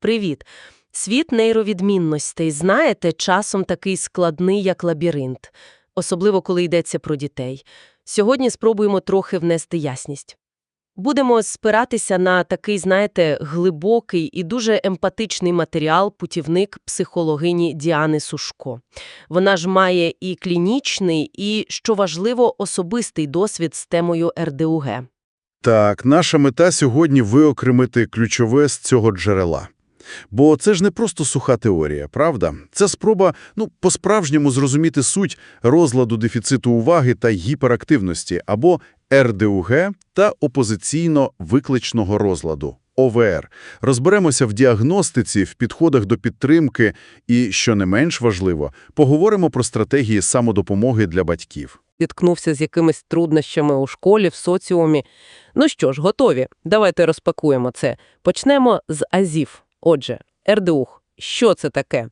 Привіт. Світ нейровідмінностей, знаєте, часом такий складний, як лабіринт, особливо коли йдеться про дітей. Сьогодні спробуємо трохи внести ясність. Будемо спиратися на такий, знаєте, глибокий і дуже емпатичний матеріал путівник психологині Діани Сушко. Вона ж має і клінічний, і, що важливо, особистий досвід з темою РДУГ. Так, наша мета сьогодні виокремити ключове з цього джерела. Бо це ж не просто суха теорія, правда? Це спроба, ну, по-справжньому зрозуміти суть розладу дефіциту уваги та гіперактивності, або РДУГ та опозиційно-викличного розладу. ОВР. Розберемося в діагностиці, в підходах до підтримки і, що не менш важливо, поговоримо про стратегії самодопомоги для батьків. Зіткнувся з якимись труднощами у школі, в соціумі. Ну що ж, готові. Давайте розпакуємо це. Почнемо з АЗІВ. Отже, РДУХ. Що це таке?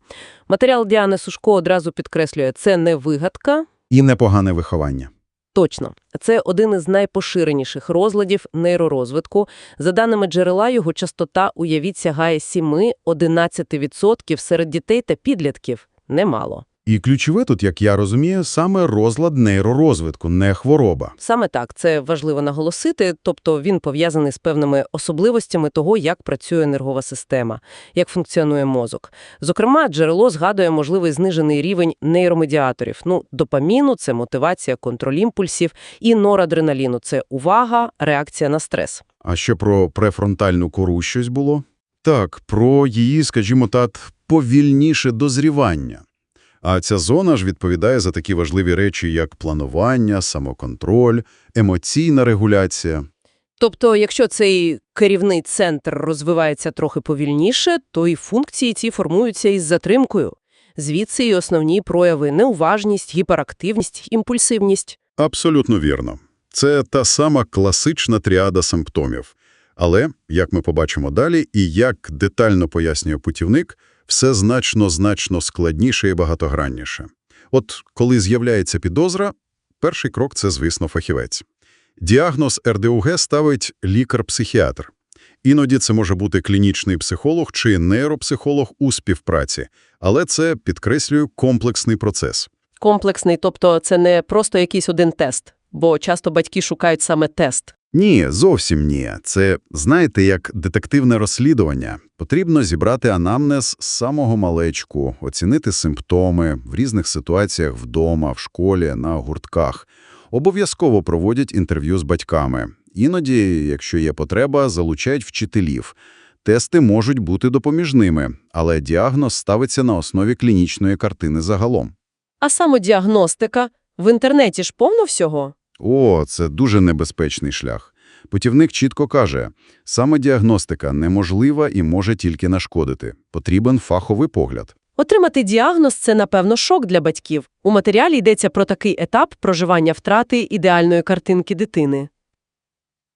Матеріал Діани Сушко одразу підкреслює, це не вигадка. І непогане виховання. Точно. Це один із найпоширеніших розладів нейророзвитку. За даними джерела, його частота, уявіть, сягає 7-11% серед дітей та підлітків. Немало. І ключове тут, як я розумію, саме розлад нейророзвитку, не хвороба. Саме так, це важливо наголосити, тобто він пов'язаний з певними особливостями того, як працює нервова система, як функціонує мозок. Зокрема, джерело згадує можливий знижений рівень нейромедіаторів. Ну, допаміну – це мотивація, контроль імпульсів, і норадреналіну – це увага, реакція на стрес. А що про префронтальну кору щось було? Так, про її, скажімо так, повільніше дозрівання. А ця зона ж відповідає за такі важливі речі, як планування, самоконтроль, емоційна регуляція. Тобто, якщо цей керівний центр розвивається трохи повільніше, то і функції ці формуються із затримкою. Звідси і основні прояви – неуважність, гіперактивність, імпульсивність. Абсолютно вірно. Це та сама класична тріада симптомів. Але, як ми побачимо далі, і як детально пояснює путівник, все значно-значно складніше і багатогранніше. От коли з'являється підозра, перший крок – це, звісно, фахівець. Діагноз РДУГ ставить лікар-психіатр. Іноді це може бути клінічний психолог чи нейропсихолог у співпраці, але це, підкреслюю, комплексний процес. Комплексний, тобто це не просто якийсь один тест, бо часто батьки шукають саме тест. Ні, зовсім ні. Це, знаєте, як детективне розслідування. Потрібно зібрати анамнез з самого малечку, оцінити симптоми в різних ситуаціях вдома, в школі, на гуртках. Обов'язково проводять інтерв'ю з батьками. Іноді, якщо є потреба, залучають вчителів. Тести можуть бути допоміжними, але діагноз ставиться на основі клінічної картини загалом. А самодіагностика? В інтернеті ж повно всього? О, це дуже небезпечний шлях. Путівник чітко каже, самодіагностика неможлива і може тільки нашкодити. Потрібен фаховий погляд. Отримати діагноз – це, напевно, шок для батьків. У матеріалі йдеться про такий етап проживання втрати ідеальної картинки дитини.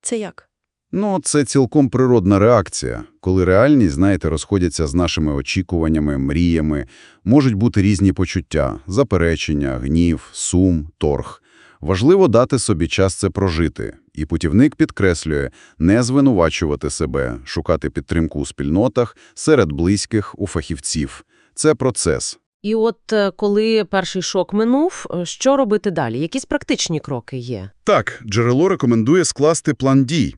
Це як? Ну, це цілком природна реакція. Коли реальність, знаєте, розходяться з нашими очікуваннями, мріями, можуть бути різні почуття – заперечення, гнів, сум, торг. Важливо дати собі час це прожити. І путівник підкреслює – не звинувачувати себе, шукати підтримку у спільнотах, серед близьких, у фахівців. Це процес. І от е, коли перший шок минув, е, що робити далі? Якісь практичні кроки є? Так, джерело рекомендує скласти план дій.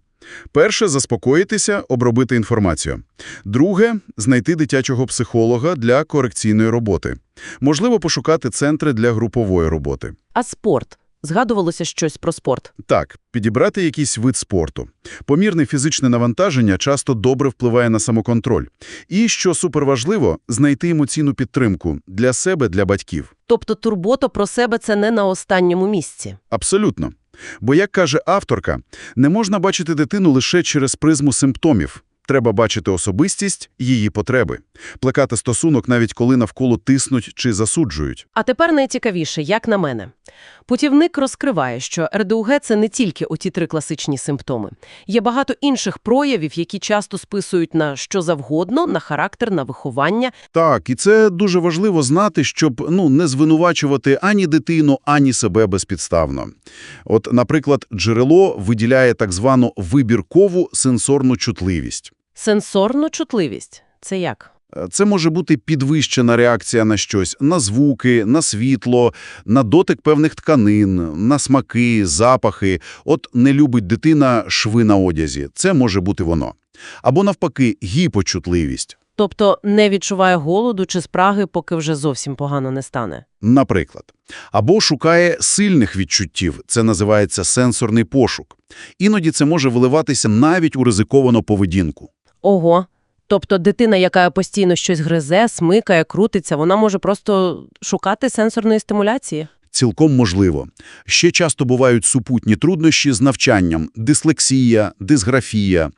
Перше – заспокоїтися, обробити інформацію. Друге – знайти дитячого психолога для корекційної роботи. Можливо, пошукати центри для групової роботи. А спорт? Згадувалося щось про спорт. Так, підібрати якийсь вид спорту. Помірне фізичне навантаження часто добре впливає на самоконтроль. І, що суперважливо, знайти емоційну підтримку для себе, для батьків. Тобто турбота про себе – це не на останньому місці. Абсолютно. Бо, як каже авторка, не можна бачити дитину лише через призму симптомів. Треба бачити особистість, її потреби. Плекати стосунок, навіть коли навколо тиснуть чи засуджують. А тепер найцікавіше, як на мене. Путівник розкриває, що РДУГ – це не тільки оті три класичні симптоми. Є багато інших проявів, які часто списують на що завгодно, на характер, на виховання. Так, і це дуже важливо знати, щоб ну, не звинувачувати ані дитину, ані себе безпідставно. От, наприклад, джерело виділяє так звану вибіркову сенсорну чутливість. Сенсорну чутливість. Це як? Е, Це може бути підвищена реакція на щось, на звуки, на світло, на дотик певних тканин, на смаки, запахи. От не любить дитина шви на одязі. Це може бути воно. Або навпаки, гіпочутливість. Тобто не відчуває голоду чи спраги, поки вже зовсім погано не стане. Наприклад. Або шукає сильних відчуттів, це називається сенсорний пошук. Іноді це може виливатися навіть у ризиковану поведінку. Ого. Тобто дитина, яка постійно щось гризе, смикає, крутиться, вона може просто шукати сенсорної стимуляції? Цілком можливо. Ще часто бувають супутні труднощі з навчанням, дислексія, дисграфія,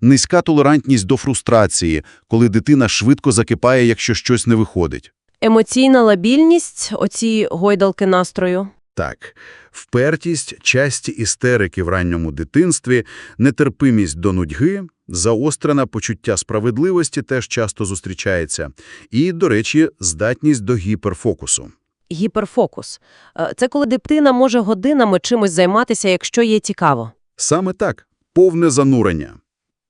низька толерантність до фрустрації, коли дитина швидко закипає, якщо щось не виходить. Емоційна лабільність, оці гойдалки настрою. Так, впертість, часті істерики в ранньому дитинстві, нетерпимість до нудьги, заострене почуття справедливості теж часто зустрічається. І, до речі, здатність до гіперфокусу. Гіперфокус. Е, Це коли дитина може годинами чимось займатися, якщо їй цікаво. Саме так, повне занурення.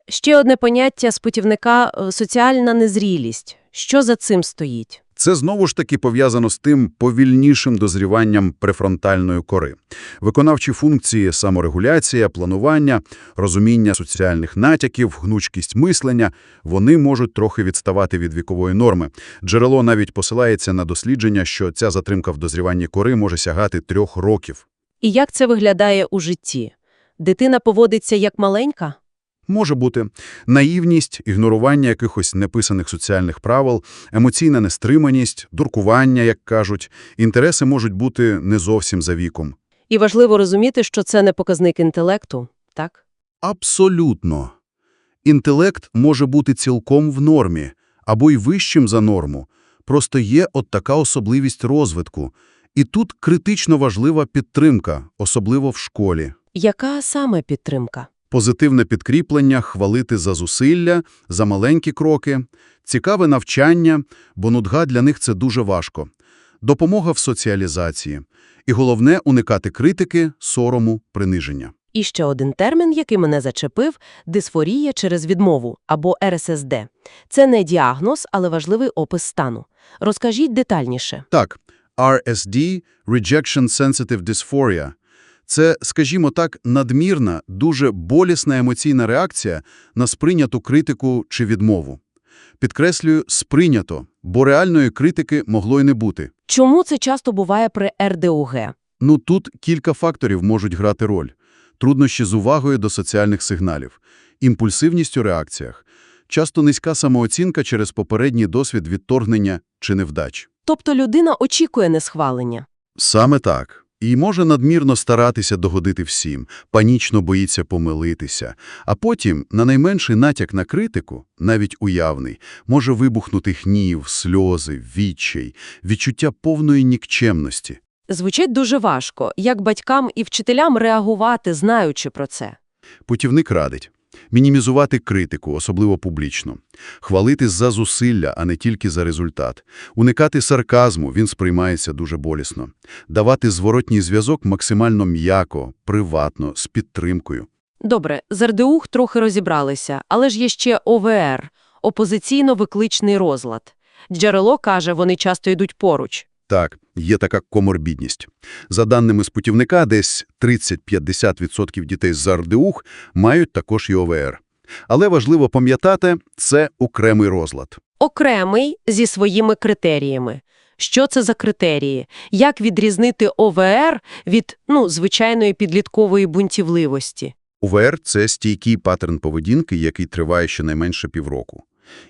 Ще одне поняття з путівника – соціальна незрілість. Що за цим стоїть? Це знову ж таки пов'язано з тим повільнішим дозріванням префронтальної кори. Виконавчі функції саморегуляція, планування, розуміння соціальних натяків, гнучкість мислення – вони можуть трохи відставати від вікової норми. Джерело навіть посилається на дослідження, що ця затримка в дозріванні кори може сягати трьох років. І як це виглядає у житті? Дитина поводиться як маленька? Може бути наївність, ігнорування якихось неписаних соціальних правил, емоційна нестриманість, дуркування, як кажуть. Інтереси можуть бути не зовсім за віком. І важливо розуміти, що це не показник інтелекту, так? Абсолютно. Інтелект може бути цілком в нормі, або й вищим за норму. Просто є от така особливість розвитку. І тут критично важлива підтримка, особливо в школі. Яка саме підтримка? Позитивне підкріплення, хвалити за зусилля, за маленькі кроки, цікаве навчання, бо нудга для них це дуже важко, допомога в соціалізації. І головне – уникати критики, сорому, приниження. І ще один термін, який мене зачепив – дисфорія через відмову, або РССД. Це не діагноз, але важливий опис стану. Розкажіть детальніше. Так, RSD – Rejection Sensitive Dysphoria – це, скажімо так, надмірна, дуже болісна емоційна реакція на сприйняту критику чи відмову. Підкреслюю, сприйнято, бо реальної критики могло й не бути. Чому це часто буває при РДУГ? Ну тут кілька факторів можуть грати роль. Труднощі з увагою до соціальних сигналів, імпульсивність у реакціях, часто низька самооцінка через попередній досвід відторгнення чи невдач. Тобто людина очікує несхвалення. Саме так. І може надмірно старатися догодити всім, панічно боїться помилитися. А потім, на найменший натяк на критику, навіть уявний, може вибухнути гнів, сльози, відчай, відчуття повної нікчемності. Звучить дуже важко, як батькам і вчителям реагувати, знаючи про це. Путівник радить мінімізувати критику, особливо публічно, хвалити за зусилля, а не тільки за результат, уникати сарказму, він сприймається дуже болісно, давати зворотній зв'язок максимально м'яко, приватно, з підтримкою. Добре, з РДУГ трохи розібралися, але ж є ще ОВР – опозиційно-викличний розлад. Джерело каже, вони часто йдуть поруч. Так, є така коморбідність. За даними з путівника, десь 30-50% дітей з РДУХ мають також і ОВР. Але важливо пам'ятати, це окремий розлад. Окремий зі своїми критеріями. Що це за критерії? Як відрізнити ОВР від, ну, звичайної підліткової бунтівливості? ОВР – це стійкий паттерн поведінки, який триває щонайменше півроку.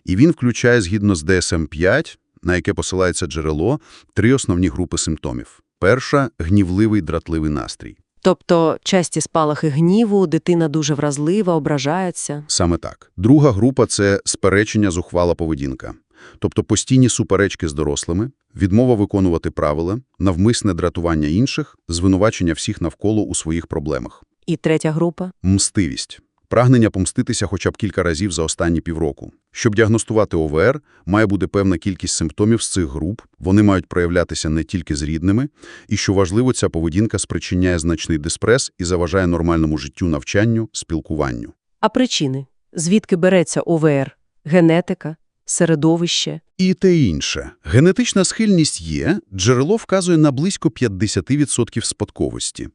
І він включає, згідно з DSM-5, на яке посилається джерело, три основні групи симптомів. Перша – гнівливий дратливий настрій. Тобто часті спалахи гніву, дитина дуже вразлива, ображається. Саме так. Друга група – це сперечення зухвала поведінка. Тобто постійні суперечки з дорослими, відмова виконувати правила, навмисне дратування інших, звинувачення всіх навколо у своїх проблемах. І третя група? Мстивість. Прагнення помститися хоча б кілька разів за останні півроку. Щоб діагностувати ОВР, має бути певна кількість симптомів з цих груп, вони мають проявлятися не тільки з рідними, і, що важливо, ця поведінка спричиняє значний диспрес і заважає нормальному життю, навчанню, спілкуванню. А причини? Звідки береться ОВР? Генетика? середовище. І те інше. Генетична схильність є, джерело вказує на близько 50% спадковості.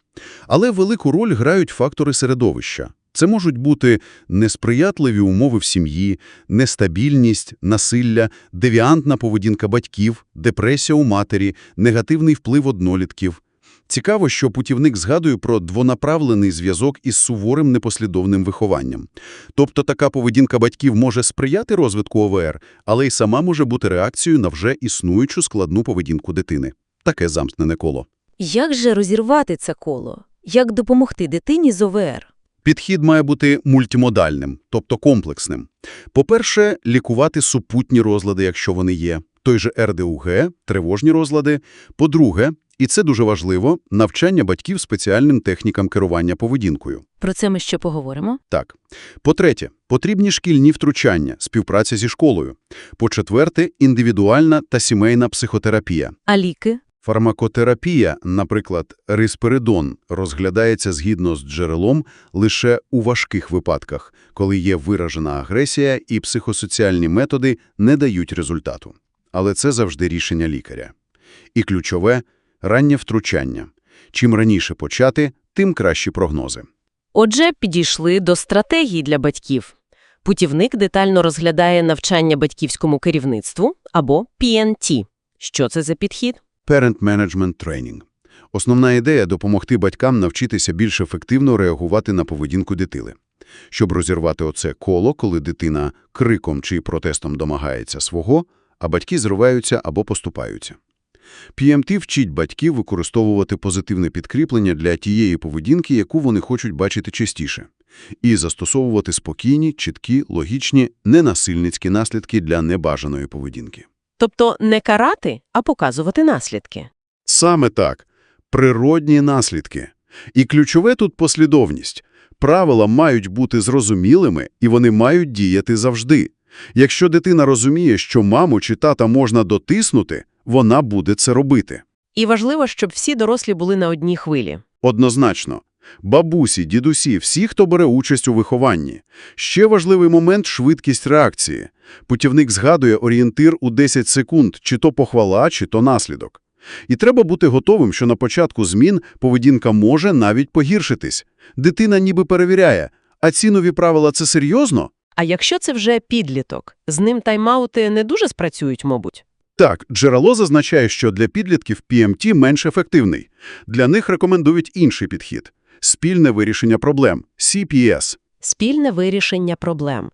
Але велику роль грають фактори середовища. Це можуть бути несприятливі умови в сім'ї, нестабільність, насилля, девіантна поведінка батьків, депресія у матері, негативний вплив однолітків. Цікаво, що путівник згадує про двонаправлений зв'язок із суворим непослідовним вихованням. Тобто така поведінка батьків може сприяти розвитку ОВР, але й сама може бути реакцією на вже існуючу складну поведінку дитини. Таке замкнене коло. Як же розірвати це коло? Як допомогти дитині з ОВР? Підхід має бути мультимодальним, тобто комплексним. По-перше, лікувати супутні розлади, якщо вони є, той же РДУГ, тривожні розлади. По-друге, і це дуже важливо, навчання батьків спеціальним технікам керування поведінкою. Про це ми ще поговоримо. Так. По-третє, потрібні шкільні втручання, співпраця зі школою. По-четверте, індивідуальна та сімейна психотерапія. А ліки? Фармакотерапія, наприклад, рисперидон, розглядається згідно з джерелом лише у важких випадках, коли є виражена агресія і психосоціальні методи не дають результату. Але це завжди рішення лікаря. І ключове – раннє втручання. Чим раніше почати, тим кращі прогнози. Отже, підійшли до стратегій для батьків. Путівник детально розглядає навчання батьківському керівництву або PNT. Що це за підхід? Parent Management Training. Основна ідея – допомогти батькам навчитися більш ефективно реагувати на поведінку дитини. Щоб розірвати оце коло, коли дитина криком чи протестом домагається свого, а батьки зриваються або поступаються. PMT вчить батьків використовувати позитивне підкріплення для тієї поведінки, яку вони хочуть бачити частіше, і застосовувати спокійні, чіткі, логічні, ненасильницькі наслідки для небажаної поведінки. Тобто не карати, а показувати наслідки. Саме так. Природні наслідки. І ключове тут послідовність. Правила мають бути зрозумілими, і вони мають діяти завжди. Якщо дитина розуміє, що маму чи тата можна дотиснути, вона буде це робити. І важливо, щоб всі дорослі були на одній хвилі. Однозначно. Бабусі, дідусі, всі, хто бере участь у вихованні. Ще важливий момент – швидкість реакції. Путівник згадує орієнтир у 10 секунд, чи то похвала, чи то наслідок. І треба бути готовим, що на початку змін поведінка може навіть погіршитись. Дитина ніби перевіряє, а ці нові правила – це серйозно? А якщо це вже підліток, з ним тайм-аути не дуже спрацюють, мабуть. Так, джерело зазначає, що для підлітків PMT менш ефективний. Для них рекомендують інший підхід – спільне вирішення проблем – CPS. Спільне вирішення проблем.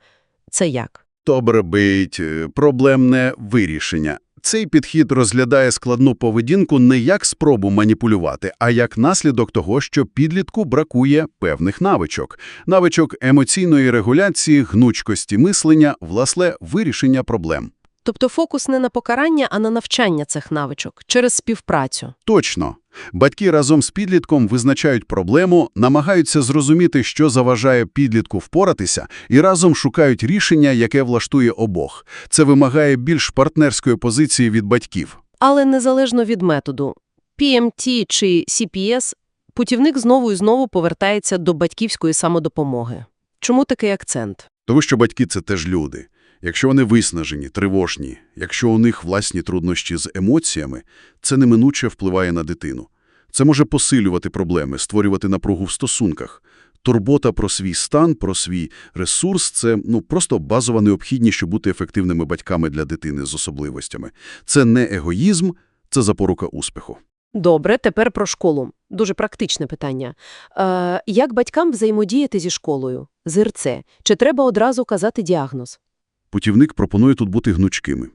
Це як? Добре бить, е, проблемне вирішення. Цей підхід розглядає складну поведінку не як спробу маніпулювати, а як наслідок того, що підлітку бракує певних навичок. Навичок емоційної регуляції, гнучкості мислення, власне, вирішення проблем. Тобто фокус не на покарання, а на навчання цих навичок через співпрацю. Точно. Батьки разом з підлітком визначають проблему, намагаються зрозуміти, що заважає підлітку впоратися, і разом шукають рішення, яке влаштує обох. Це вимагає більш партнерської позиції від батьків. Але незалежно від методу PMT чи CPS, путівник знову і знову повертається до батьківської самодопомоги. Чому такий акцент? Тому що батьки – це теж люди. Якщо вони виснажені, тривожні, якщо у них власні труднощі з емоціями, це неминуче впливає на дитину. Це може посилювати проблеми, створювати напругу в стосунках. Турбота про свій стан, про свій ресурс – це ну, просто базова необхідність, щоб бути ефективними батьками для дитини з особливостями. Це не егоїзм, це запорука успіху. Добре, тепер про школу. Дуже практичне питання. Е, як батькам взаємодіяти зі школою? З РЦ? Чи треба одразу казати діагноз? Путівник пропонує тут бути гнучкими.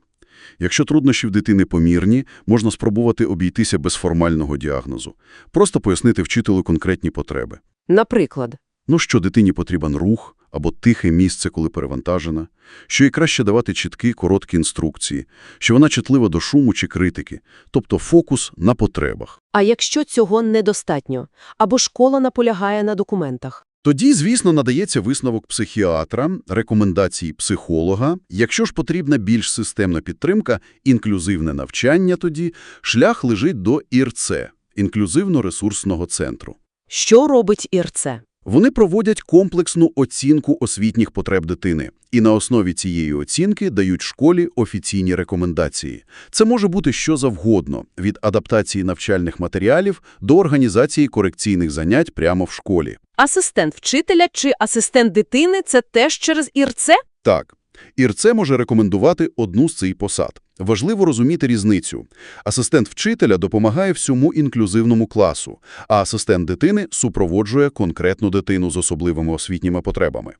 Якщо труднощі в дитини помірні, можна спробувати обійтися без формального діагнозу. Просто пояснити вчителю конкретні потреби. Наприклад, Ну, що дитині потрібен рух або тихе місце, коли перевантажена, що їй краще давати чіткі, короткі інструкції, що вона чутлива до шуму чи критики, тобто фокус на потребах. а якщо цього недостатньо? Або школа наполягає на документах? Тоді, звісно, надається висновок психіатра, рекомендації психолога. Якщо ж потрібна більш системна підтримка, інклюзивне навчання тоді, шлях лежить до ІРЦ – інклюзивно-ресурсного центру. Що робить ІРЦ? Вони проводять комплексну оцінку освітніх потреб дитини і на основі цієї оцінки дають школі офіційні рекомендації. Це може бути що завгодно – від адаптації навчальних матеріалів до організації корекційних занять прямо в школі. Асистент вчителя чи асистент дитини – це теж через ІРЦ? Так, ІРЦ може рекомендувати одну з цих посад. Важливо розуміти різницю. Асистент вчителя допомагає всьому інклюзивному класу, а асистент дитини супроводжує конкретну дитину з особливими освітніми потребами.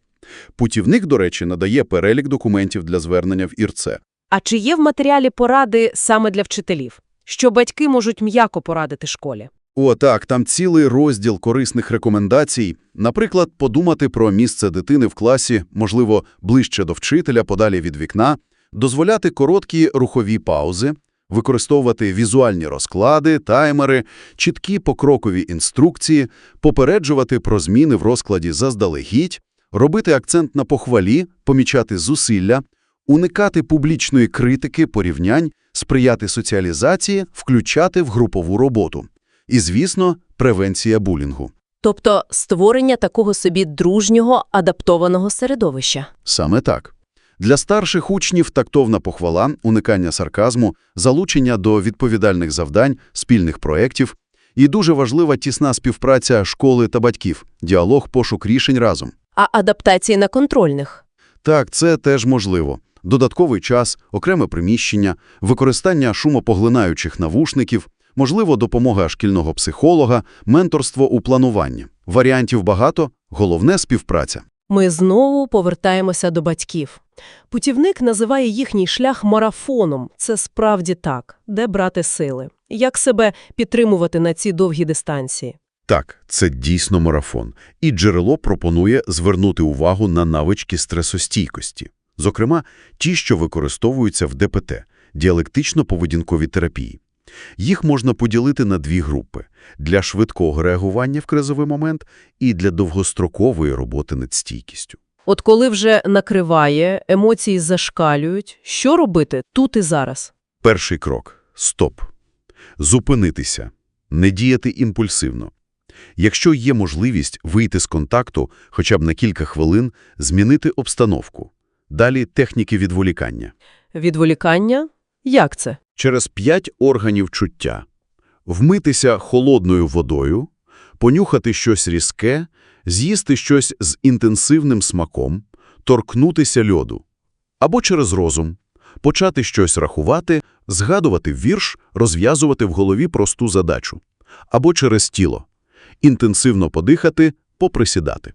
Путівник, до речі, надає перелік документів для звернення в ІРЦ. А чи є в матеріалі поради саме для вчителів? Що батьки можуть м'яко порадити школі? О, так, там цілий розділ корисних рекомендацій. Наприклад, подумати про місце дитини в класі, можливо, ближче до вчителя, подалі від вікна, дозволяти короткі рухові паузи, використовувати візуальні розклади, таймери, чіткі покрокові інструкції, попереджувати про зміни в розкладі заздалегідь, робити акцент на похвалі, помічати зусилля, уникати публічної критики, порівнянь, сприяти соціалізації, включати в групову роботу. І, звісно, превенція булінгу. Тобто створення такого собі дружнього, адаптованого середовища. Саме так. Для старших учнів тактовна похвала, уникання сарказму, залучення до відповідальних завдань, спільних проєктів і дуже важлива тісна співпраця школи та батьків, діалог, пошук рішень разом. А адаптації на контрольних? Так, це теж можливо. Додатковий час, окреме приміщення, використання шумопоглинаючих навушників, можливо, допомога шкільного психолога, менторство у плануванні. Варіантів багато, головне – співпраця. Ми знову повертаємося до батьків. Путівник називає їхній шлях марафоном. Це справді так. Де брати сили? Як себе підтримувати на ці довгі дистанції? Так, це дійсно марафон. І джерело пропонує звернути увагу на навички стресостійкості. Зокрема, ті, що використовуються в ДПТ – діалектично-поведінкові терапії. Їх можна поділити на дві групи – для швидкого реагування в кризовий момент і для довгострокової роботи над стійкістю. От коли вже накриває, емоції зашкалюють, що робити тут і зараз? Перший крок – стоп. Зупинитися. Не діяти імпульсивно. Якщо є можливість вийти з контакту хоча б на кілька хвилин, змінити обстановку. Далі техніки відволікання. Відволікання? Як це? Через п'ять органів чуття. Вмитися холодною водою, понюхати щось різке, з'їсти щось з інтенсивним смаком, торкнутися льоду. Або через розум. Почати щось рахувати, згадувати вірш, розв'язувати в голові просту задачу. Або через тіло. Інтенсивно подихати, поприсідати.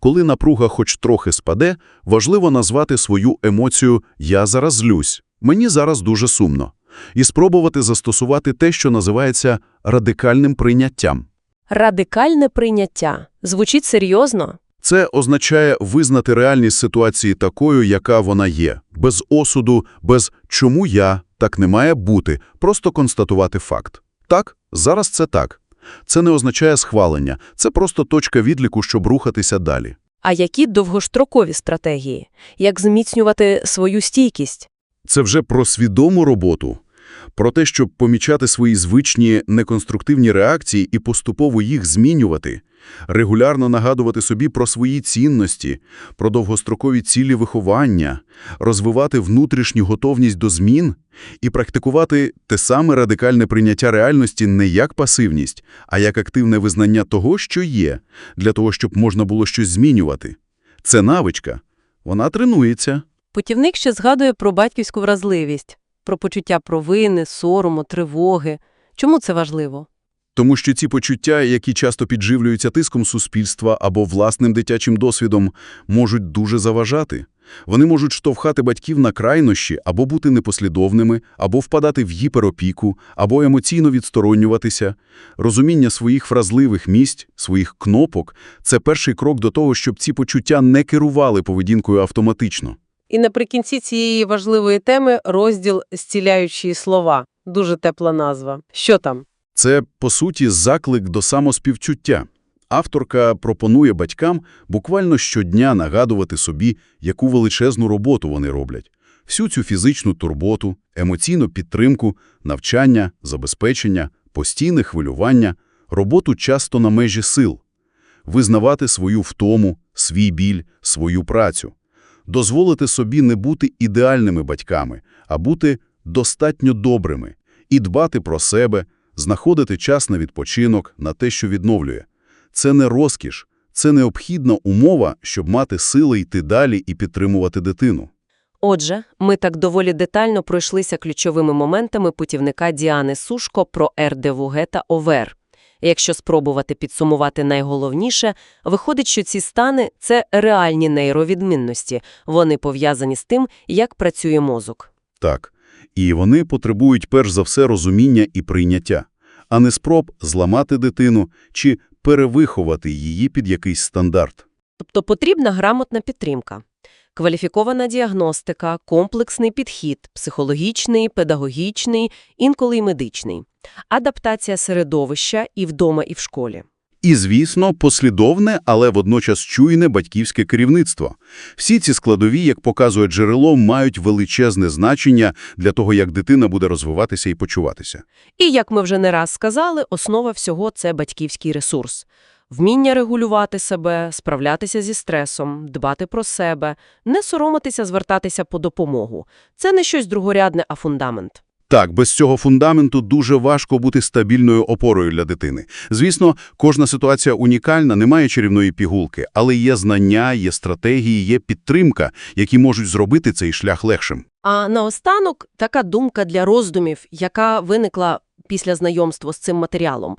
Коли напруга хоч трохи спаде, важливо назвати свою емоцію «я зараз злюсь», «мені зараз дуже сумно» і спробувати застосувати те, що називається радикальним прийняттям. Радикальне прийняття. Звучить серйозно? Це означає визнати реальність ситуації такою, яка вона є, без осуду, без «чому я?» так не має бути, просто констатувати факт. Так, зараз це так. Це не означає схвалення, це просто точка відліку, щоб рухатися далі. А які довгострокові стратегії? Як зміцнювати свою стійкість? Це вже про свідому роботу, про те, щоб помічати свої звичні неконструктивні реакції і поступово їх змінювати, регулярно нагадувати собі про свої цінності, про довгострокові цілі виховання, розвивати внутрішню готовність до змін і практикувати те саме радикальне прийняття реальності не як пасивність, а як активне визнання того, що є, для того, щоб можна було щось змінювати. Це навичка. Вона тренується. Путівник ще згадує про батьківську вразливість, про почуття провини, сорому, тривоги. Чому це важливо? Тому що ці почуття, які часто підживлюються тиском суспільства або власним дитячим досвідом, можуть дуже заважати. Вони можуть штовхати батьків на крайнощі або бути непослідовними, або впадати в гіперопіку, або емоційно відстороннюватися. Розуміння своїх вразливих місць, своїх кнопок – це перший крок до того, щоб ці почуття не керували поведінкою автоматично. І наприкінці цієї важливої теми розділ «Зціляючі слова». Дуже тепла назва. Що там? Це, по суті, заклик до самоспівчуття. Авторка пропонує батькам буквально щодня нагадувати собі, яку величезну роботу вони роблять. Всю цю фізичну турботу, емоційну підтримку, навчання, забезпечення, постійне хвилювання, роботу часто на межі сил. визнавати свою втому, свій біль, свою працю, дозволити собі не бути ідеальними батьками, а бути достатньо добрими і дбати про себе, знаходити час на відпочинок, на те, що відновлює. Це не розкіш, це необхідна умова, щоб мати сили йти далі і підтримувати дитину. Отже, ми так доволі детально пройшлися ключовими моментами путівника Діани Сушко про РДВГ та ОВР. Якщо спробувати підсумувати найголовніше, виходить, що ці стани – це реальні нейровідмінності. Вони пов'язані з тим, як працює мозок. Так. І вони потребують перш за все розуміння і прийняття, а не спроб зламати дитину чи перевиховати її під якийсь стандарт. Тобто потрібна грамотна підтримка, кваліфікована діагностика, комплексний підхід – психологічний, педагогічний, інколи й медичний, адаптація середовища і вдома, і в школі. І, звісно, послідовне, але водночас чуйне батьківське керівництво. Всі ці складові, як показує джерело, мають величезне значення для того, як дитина буде розвиватися і почуватися. І, як ми вже не раз сказали, основа всього – це батьківський ресурс. Вміння регулювати себе, справлятися зі стресом, дбати про себе, не соромитися звертатися по допомогу. Це не щось другорядне, а фундамент. Так, без цього фундаменту дуже важко бути стабільною опорою для дитини. Звісно, кожна ситуація унікальна, немає чарівної пігулки, але є знання, є стратегії, є підтримка, які можуть зробити цей шлях легшим. А наостанок така думка для роздумів, яка виникла після знайомства з цим матеріалом.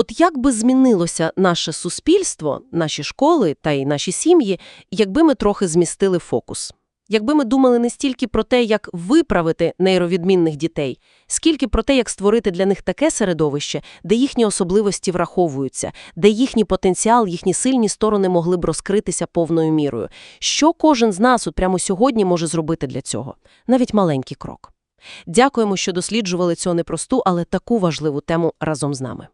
От як би змінилося наше суспільство, наші школи та й наші сім'ї, якби ми трохи змістили фокус? Якби ми думали не стільки про те, як виправити нейровідмінних дітей, скільки про те, як створити для них таке середовище, де їхні особливості враховуються, де їхній потенціал, їхні сильні сторони могли б розкритися повною мірою. Що кожен з нас от прямо сьогодні може зробити для цього? Навіть маленький крок. Дякуємо, що досліджували цю непросту, але таку важливу тему разом з нами.